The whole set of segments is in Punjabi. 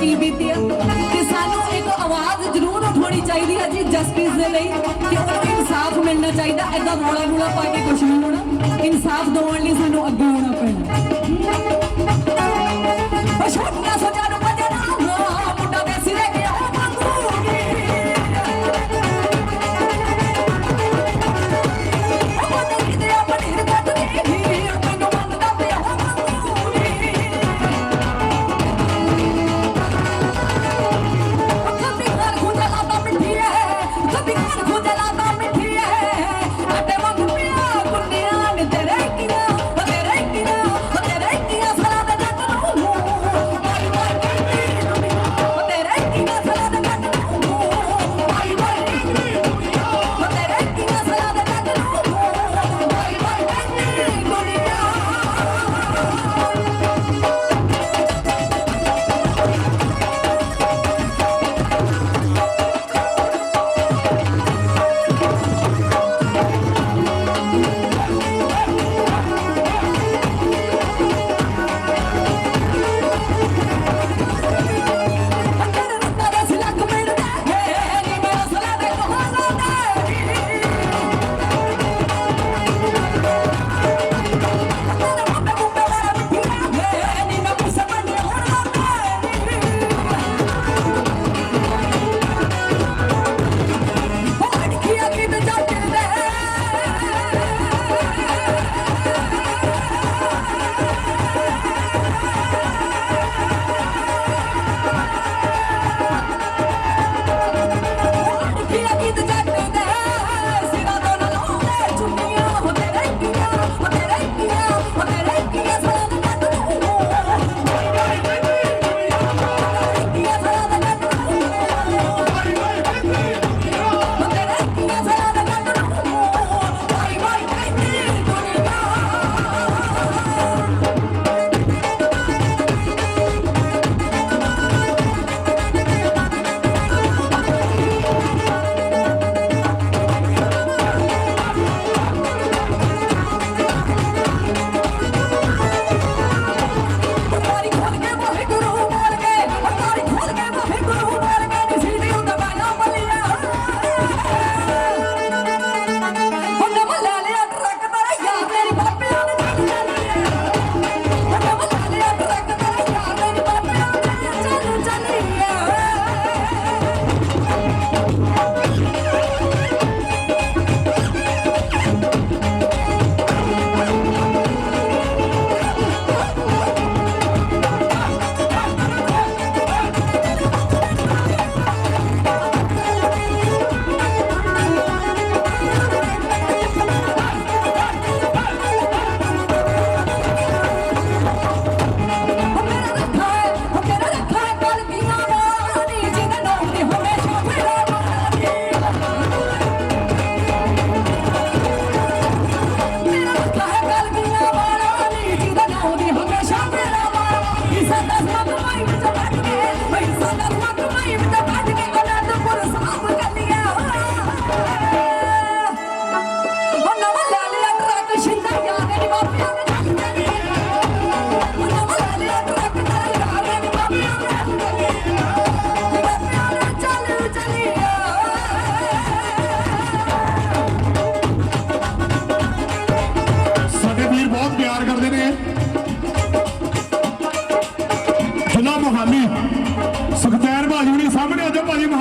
ਕੀ ਬੀਤੀ ਹੈ ਤੇ ਸਾਨੂੰ ਇੱਕ ਆਵਾਜ਼ ਜ਼ਰੂਰ ਉਠਾਉਣੀ ਚਾਹੀਦੀ ਹੈ ਜੀ ਜਸਟਿਸ ਦੇ ਲਈ, ਕਿ ਉਹਨਾਂ ਨੂੰ ਇਨਸਾਫ ਮਿਲਣਾ ਚਾਹੀਦਾ ਐਦਾਂ ਰੋਲਾ ਰੋਲਾ ਪਾ ਕੇ ਕੁਛ ਨਹੀਂ ਹੋਣਾ, ਇਨਸਾਫ ਦਿਵਾਉਣ ਲਈ ਸਾਨੂੰ ਅੱਗੇ ਆਉਣਾ ਪੈਣਾ। ਬਸ਼ਰਤ ਨਾ ਸੋਚਾ ਨੂੰ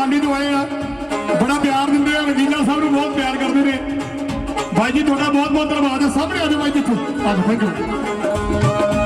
ਤੋਂ ਆਏ ਆ। ਬੜਾ ਪਿਆਰ ਦਿੰਦੇ ਆ ਵਕੀਲਾ ਸਾਹਿਬ ਨੂੰ ਬਹੁਤ ਪਿਆਰ ਕਰਦੇ ਨੇ। ਬਾਈ ਜੀ, ਤੁਹਾਡਾ ਬਹੁਤ ਬਹੁਤ ਧੰਨਵਾਦ ਹੈ ਸਾਹਮਣੇ ਆ ਜਾਓ ਬਾਈ ਜੀ ਇੱਥੇ। ਆ ਜਾਓ